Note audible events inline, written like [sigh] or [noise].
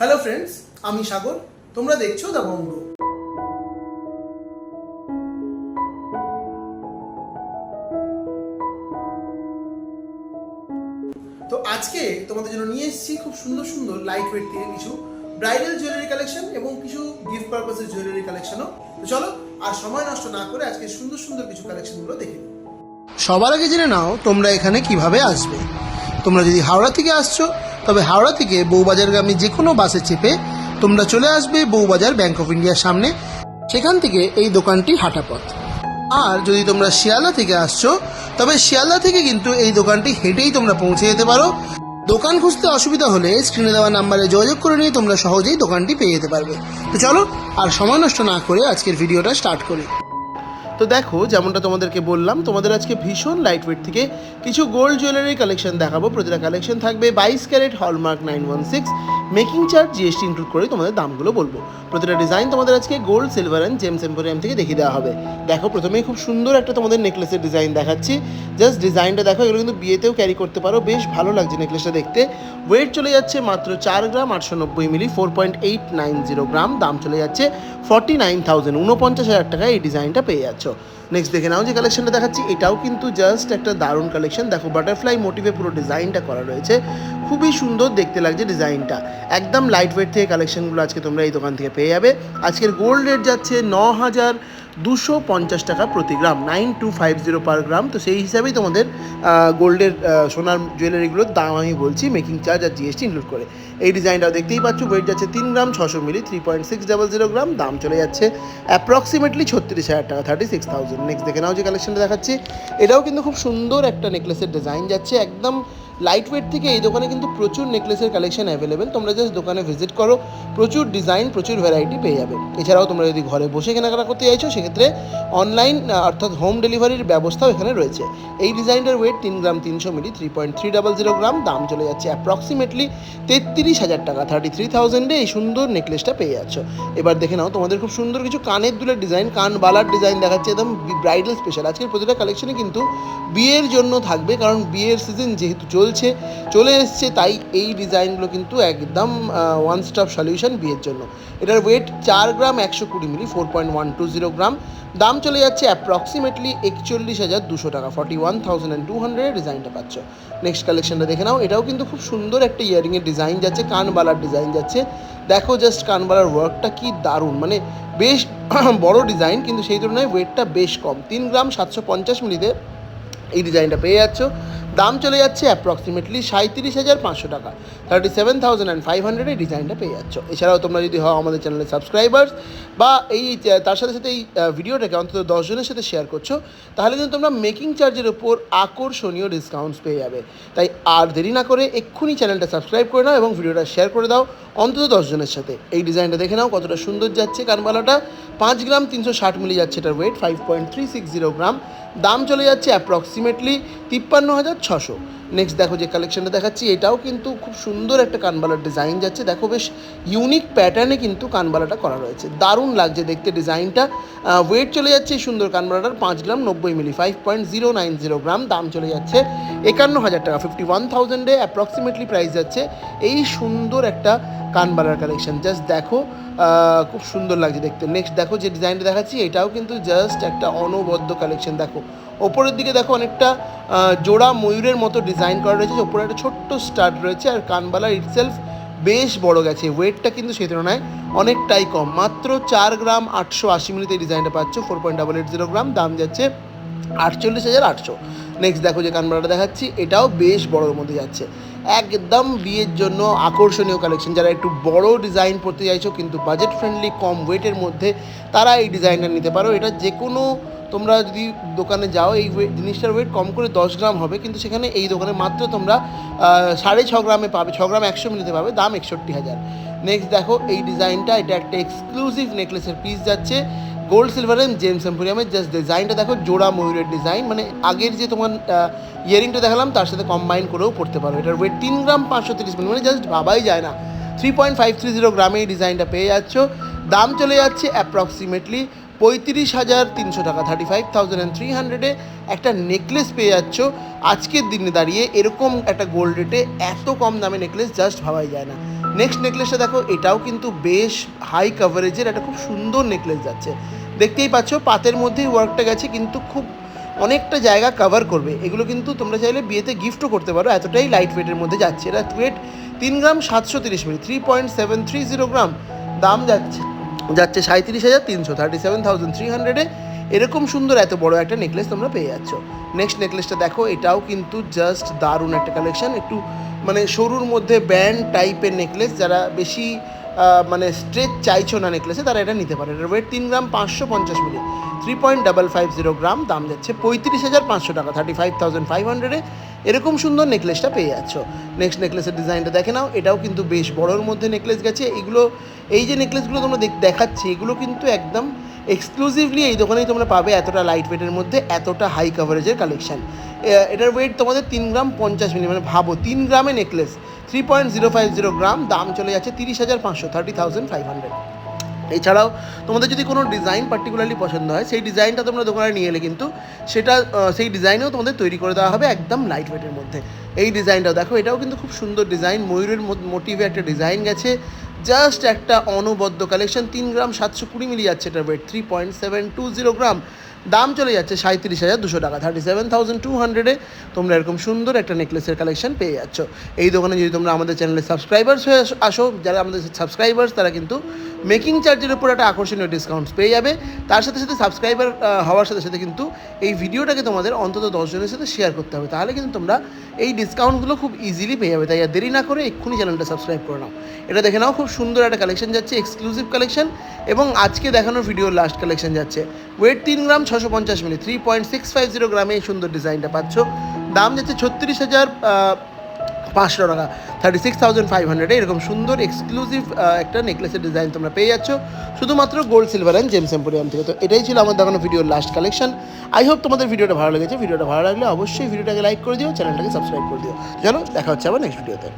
Hello friends আমি সাগর। তোমরা দেখছ দ্য বঙ্গ তো আজকে তোমাদের জন্য নিয়ে এসেছি খুব সুন্দর সুন্দর লাইট ওয়েট থেকে কিছু ব্রাইডাল জুয়েলারি কালেকশন এবং কিছু গিফট পারপাসের জুয়েলারি কালেকশনও তো চলো, আর সময় নষ্ট না করে আজকে সুন্দর সুন্দর কিছু কালেকশনগুলো দেখে সবার আগে জেনে নাও তোমরা এখানে কীভাবে আসবে। তোমরা যদি হাওড়া থেকে আসছো, তবে হাওড়া থেকে বউবাজারগামী যে কোনো বাসে চেপে তোমরা চলে আসবে বউবাজার ব্যাংক অফ ইন্ডিয়ার সামনে। সেখান থেকে এই দোকানটি হাঁটাপথ আর যদি তোমরা শিয়ালদা থেকে আসছো, তবে শিয়ালদা থেকে কিন্তু এই দোকানটি হেঁটেই তোমরা পৌঁছে যেতে পারো। দোকান খুঁজতে অসুবিধা হলে স্ক্রিনে দেওয়া নাম্বারে যোগাযোগ করে নিয়ে তোমরা সহজেই দোকানটি পেয়ে যেতে পারবে। তো চলো, আর সময় নষ্ট না করে আজকের ভিডিওটা স্টার্ট করি। তো দেখো, যেমনটা তোমাদেরকে বললাম, তোমাদের আজকে ভীষণ লাইট ওয়েট থেকে কিছু গোল্ড জুয়েলারি কালেকশন দেখাবো। প্রতিটা কালেকশন থাকবে বাইশ carat hallmark nine one six making charge GST include করে তোমাদের দামগুলো বলব। প্রতিটা ডিজাইন তোমাদের আজকে gold silver and gems emporium থেকে দেখিয়ে দেওয়া হবে। দেখো, প্রথমেই খুব সুন্দর একটা তোমাদের নেকলেসের ডিজাইন দেখাচ্ছি। জাস্ট ডিজাইনটা দেখো, এগুলো কিন্তু বিয়েতেও ক্যারি করতে পারো। বেশ ভালো লাগছে নেকলেসটা দেখতে। ওয়েট চলে যাচ্ছে মাত্র চার গ্রাম আটশো নব্বই milli four point eight nine zero gram. দাম চলে যাচ্ছে ফর্টি নাইন থাউজেন্ড উনপঞ্চাশ হাজার টাকায় এই ডিজাইনটা পেয়ে যাচ্ছ। নেক্সট দেখে নাও যে কালেকশনটা দেখাচ্ছি। এটাও কিন্তু জাস্ট একটা দারুণ কালেকশন দেখো বাটারফ্লাই মোটিভে পুরো ডিজাইনটা করা রয়েছে। খুবই সুন্দর দেখতে লাগছে ডিজাইনটা একদম লাইট ওয়েট থেকে কালেকশনগুলো আজকে তোমরা এই দোকান থেকে পেয়ে যাবে। আজকের গোল্ড রেট যাচ্ছে ন হাজার দুশো পঞ্চাশ টাকা প্রতি gram, nine two five zero per gram. তো সেই হিসাবেই তোমাদের গোল্ডের সোনার জুয়েলারিগুলোর দাম আমি বলছি, মেকিং চার্জ আর জিএসটি ইনক্লুড করে। এই ডিজাইনটাও দেখতেই পাচ্ছ ওয়েট যাচ্ছে তিন গ্রাম ছশো milli three point six double zero gram, দাম চলে যাচ্ছে অ্যাপ্রক্সিমেটলি ছত্রিশ হাজার টাকা থার্টি সিক্স থাউজেন্ড নেক্সট দেখে নাও যে কালেকশনটা দেখাচ্ছি। এটাও কিন্তু খুব সুন্দর একটা নেকলেসের ডিজাইন যাচ্ছে, একদম লাইট ওয়েট থেকে এই দোকানে কিন্তু প্রচুর নেকলেসের কালেকশন অ্যাভেলেবেল তোমরা জাস্ট দোকানে ভিজিট করো, প্রচুর ডিজাইন প্রচুর ভ্যারাইটি পেয়ে যাবে। এছাড়াও তোমরা যদি ঘরে বসে কেনাকাটা করতে চাইছো, সেক্ষেত্রে অনলাইন অর্থাৎ হোম ডেলিভারির ব্যবস্থাও এখানে রয়েছে। এই ডিজাইনটার ওয়েট তিন গ্রাম তিনশো milli three point three double zero gram, দাম চলে যাচ্ছে অ্যাপ্রক্সিমেটলি তেত্রিশ হাজার টাকা। থার্টি থ্রি থাউজেন্ডে এই সুন্দর নেকলেসটা পেয়ে যাচ্ছ। এবার দেখে নাও, তোমাদের খুব সুন্দর কিছু কানের দুলের ডিজাইন কান বালার ডিজাইন দেখাচ্ছে। একদম ব্রাইডাল স্পেশাল আজকের প্রতিটা কালেকশনে কিন্তু বিয়ের জন্য থাকবে, কারণ বিয়ের সিজন যেহেতু চলছে চলে এসছে, তাই এই ডিজাইনগুলো কিন্তু একদম ওয়ান স্টপ সলিউশন বিয়ের জন্য। এটার ওয়েট চার গ্রাম একশো কুড়ি milli four point one two zero gram. দাম চলে যাচ্ছে অ্যাপ্রক্সিমেটলি একচল্লিশ হাজার দুশো টাকা forty one thousand and two hundred ডিজাইনটা পাচ্ছ। নেক্সট কালেকশনটা দেখে নাও, এটাও কিন্তু খুব সুন্দর একটা ইয়ারিংয়ের ডিজাইন যাচ্ছে, কানবালার ডিজাইন যাচ্ছে। দেখো জাস্ট কানবালার ওয়ার্কটা কি দারুণ মানে বেশ [clears throat] বড় ডিজাইন, কিন্তু সেই তুলনায় ওয়েটটা বেশ কম। তিন গ্রাম সাতশো পঞ্চাশ মিলিতে এই ডিজাইনটা পেয়ে যাচ্ছ। দাম চলে যাচ্ছে অ্যাপ্রক্সিমেটলি সাঁত্রিশ হাজার পাঁচশো টাকা। Thirty seven thousand and five hundred এই ডিজাইনটা পেয়ে যাচ্ছ। এছাড়াও তোমরা যদি হও আমাদের চ্যানেলের সাবস্ক্রাইবার্স বা এই, তার সাথে সাথে এই ভিডিওটাকে অন্তত দশজনের সাথে শেয়ার করছ, তাহলে কিন্তু তোমরা মেকিং চার্জের ওপর আকর্ষণীয় ডিসকাউন্টস পেয়ে যাবে। তাই আর দেরি না করে এক্ষুনি চ্যানেলটা সাবস্ক্রাইব করে নাও এবং ভিডিওটা শেয়ার করে দাও অন্তত দশজনের সাথে। এই ডিজাইনটা দেখে নাও কতটা সুন্দর যাচ্ছে কানবালাটা পাঁচ গ্রাম তিনশো ষাট মিলি যাচ্ছে এটার weight five point three six zero gram. দাম চলে যাচ্ছে অ্যাপ্রক্সিমেটলি তিপ্পান্ন হাজার ছশো। নেক্সট দেখো যে কালেকশনটা দেখাচ্ছি, এটাও কিন্তু খুব সুন্দর একটা কানবালার ডিজাইন যাচ্ছে। দেখো বেশ ইউনিক প্যাটার্নে কিন্তু কানবালাটা করা রয়েছে। দারুণ লাগছে দেখতে ডিজাইনটা ওয়েট চলে যাচ্ছে এই সুন্দর কানবালাটার পাঁচ গ্রাম নব্বই milli five point zero nine zero gram. দাম চলে যাচ্ছে একান্ন হাজার টাকা ফিফটি ওয়ান থাউজেন্ডে অ্যাপ্রক্সিমেটলি প্রাইস যাচ্ছে এই সুন্দর একটা কানবালার কালেকশন জাস্ট দেখো খুব সুন্দর লাগছে দেখতে। নেক্সট দেখো যে ডিজাইনটা দেখাচ্ছি, এটাও কিন্তু জাস্ট একটা অনবদ্য কালেকশন দেখো ওপরের দিকে দেখো অনেকটা জোড়া ময়ূরের মতো ডিজাইন করা রয়েছে ওপরে একটা ছোট্ট স্টার্ট রয়েছে, আর কানবালা ইটসেলফ বেশ বড় গেছে। ওয়েটটা কিন্তু সেই তুলনায় অনেকটাই কম। মাত্র চার গ্রাম আটশো আশি মিনিটে ডিজাইনটা পাচ্ছ four point double eight zero gram, দাম যাচ্ছে আটচল্লিশ হাজার আটশো। নেক্সট দেখো যে কানবালাটা দেখাচ্ছি, এটাও বেশ বড়োর মধ্যে যাচ্ছে। একদম বিয়ের জন্য আকর্ষণীয় কালেকশন যারা একটু বড় ডিজাইন পড়তে চাইছো, কিন্তু বাজেট ফ্রেন্ডলি কম ওয়েটের মধ্যে তারা এই ডিজাইনটা নিতে পারো। এটা যে কোনো তোমরা যদি দোকানে যাও, এই জিনিসটার ওয়েট কম করে দশ গ্রাম হবে, কিন্তু সেখানে এই দোকানে মাত্র তোমরা সাড়ে ছ গ্রামে পাবে, ছ গ্রাম একশো মিলিতে পাবে, দাম একষট্টি হাজার। নেক্সট দেখো, এই ডিজাইনটা এটা একটা এক্সক্লুসিভ নেকলেসের পিস যাচ্ছে গোল্ড সিলভার অ্যান্ড জেমস এম্পোরিয়ামের জাস্ট ডিজাইনটা দেখো, জোড়া ময়ূরের ডিজাইন মানে আগের যে তোমার ইয়ারিংটা দেখালাম, তার সাথে কম্বাইন করেও পড়তে পারো। এটার ওয়েট তিন গ্রাম পাঁচশো তিরিশ মিলি মানে জাস্ট ভাবাই যায় না। Three point five three zero গ্রামে এই ডিজাইনটা পেয়ে যাচ্ছ। দাম চলে যাচ্ছে অ্যাপ্রক্সিমেটলি পঁয়ত্রিশ হাজার তিনশো টাকা thirty five thousand and three হান্ড্রেডে একটা নেকলেস পেয়ে যাচ্ছ। আজকের দিনে দাঁড়িয়ে এরকম একটা গোল্ড রেটে এত কম দামে নেকলেস জাস্ট ভাবাই যায় না। নেক্সট নেকলেসটা দেখো, এটাও কিন্তু বেশ হাই কাভারেজের একটা খুব সুন্দর নেকলেস যাচ্ছে। দেখতেই পাচ্ছ, পাতের মধ্যেই ওয়ার্কটা গেছে, কিন্তু খুব অনেকটা জায়গা কভার করবে। এগুলো কিন্তু তোমরা চাইলে বিয়েতে গিফটও করতে পারো, এতটাই লাইট ওয়েটের মধ্যে যাচ্ছে। এটা ওয়েট তিন গ্রাম সাতশো তিরিশ milli three point seven three zero gram. দাম যাচ্ছে যাচ্ছে সাঁত্রিশ হাজার তিনশো থার্টি সেভেন থাউজেন্ড থ্রি হান্ড্রেডে এরকম সুন্দর এত বড় একটা নেকলেস তোমরা পেয়ে যাচ্ছ। নেক্সট নেকলেসটা দেখো, এটাও কিন্তু জাস্ট দারুণ একটা কালেকশন একটু মানে সরুর মধ্যে ব্যান্ড টাইপের নেকলেস যারা বেশি মানে স্ট্রেচ চাইছো না নেকলেসে তারা এটা নিতে পারে। এটার ওয়েট তিন গ্রাম পাঁচশো পঞ্চাশ milli. Three point double five zero gram, দাম যাচ্ছে পঁয়ত্রিশ হাজার পাঁচশো টাকা থার্টি ফাইভ থাউজেন্ড ফাইভ হান্ড্রেডে এরকম সুন্দর নেকলেসটা পেয়ে যাচ্ছ। নেক্সট নেকলেসের ডিজাইনটা দেখে নাও। এটাও কিন্তু বেশ বড়োর মধ্যে নেকলেস গেছে। এগুলো, এই যে নেকলেসগুলো তোমরা দেখ- দেখাচ্ছি, এগুলো কিন্তু একদম এক্সক্লুসিভলি এই দোকানেই তোমরা পাবে এতটা লাইট ওয়েটের মধ্যে, এতটা হাই কাভারেজের কালেকশন এটার ওয়েট তোমাদের তিন গ্রাম পঞ্চাশ মিলি মানে ভাবো, তিন গ্রামে necklace three point zero five zero gram দাম চলে যাচ্ছে তিরিশ হাজার পাঁচশো থার্টি থাউজেন্ড ফাইভ হান্ড্রেড এছাড়াও তোমাদের যদি কোনো ডিজাইন পার্টিকুলারলি পছন্দ হয়, সেই ডিজাইনটা তোমরা দোকানে নিয়ে এলে কিন্তু সেটা সেই ডিজাইনেও তোমাদের তৈরি করে দেওয়া হবে একদম লাইট ওয়েটের মধ্যে। এই ডিজাইনটাও দেখো, এটাও কিন্তু খুব সুন্দর ডিজাইন ময়ূরের মোটিভে একটা ডিজাইন গেছে। জাস্ট একটা অনবদ্য কালেকশন তিন গ্রাম সাতশো কুড়ি মিলি যাচ্ছে এটার weight three point seven two zero gram. দাম চলে যাচ্ছে সাঁত্রিশ হাজার দুশো টাকা থার্টি সেভেন থাউজেন্ড টু হান্ড্রেডে তোমরা এরকম সুন্দর একটা নেকলেসের কালেকশন পেয়ে যাচ্ছ। এই দোকানে যদি তোমরা আমাদের চ্যানেলে সাবস্ক্রাইবার্স হয়ে আস- আসো, যারা আমাদের সাবস্ক্রাইবার্স তারা কিন্তু মেকিং চার্জের উপর একটা আকর্ষণীয় ডিসকাউন্টস পেয়ে যাবে। তার সাথে সাথে সাবস্ক্রাইবার হওয়ার সাথে সাথে কিন্তু এই ভিডিওটাকে তোমাদের অন্তত দশজনের সাথে শেয়ার করতে হবে। তাহলে কিন্তু তোমরা এই ডিসকাউন্টগুলো খুব ইজিলি পেয়ে যাবে। তাই আর দেরি না করে এক্ষুনি চ্যানেলটা সাবস্ক্রাইব করে নাও। এটা দেখে নাও, খুব সুন্দর একটা কালেকশন যাচ্ছে এক্সক্লুসিভ কালেকশন এবং আজকে দেখানোর ভিডিওর লাস্ট কালেকশন যাচ্ছে। ওয়েট তিন গ্রাম ছশো পঞ্চাশ milli three point six five zero গ্রামে এই সুন্দর ডিজাইনটা পাচ্ছ। দাম যাচ্ছে ছত্রিশ হাজার পাঁচশো টাকা। থার্টি সিক্স থাউজেন্ড ফাইভ হান্ড্রেডে এরকম সুন্দর এক্সক্লুসিভ একটা নেকলেসের ডিজাইন তোমরা পেয়ে যাচ্ছ। শুধুমাত্র gold silver and gems emporium থেকে। তো এটাই ছিল আমার দেখানো ভিডিওর লাস্ট কালেকশন আই হোপ তোমাদের ভিডিওটা ভালো লেগেছে। ভিডিওটা ভালো লাগলে অবশ্যই ভিডিওটাকে লাইক করে দিও চ্যানেলটাকে সাবস্ক্রাইব করে দিও। চলো, দেখা হচ্ছে আবার নেক্সট ভিডিওতে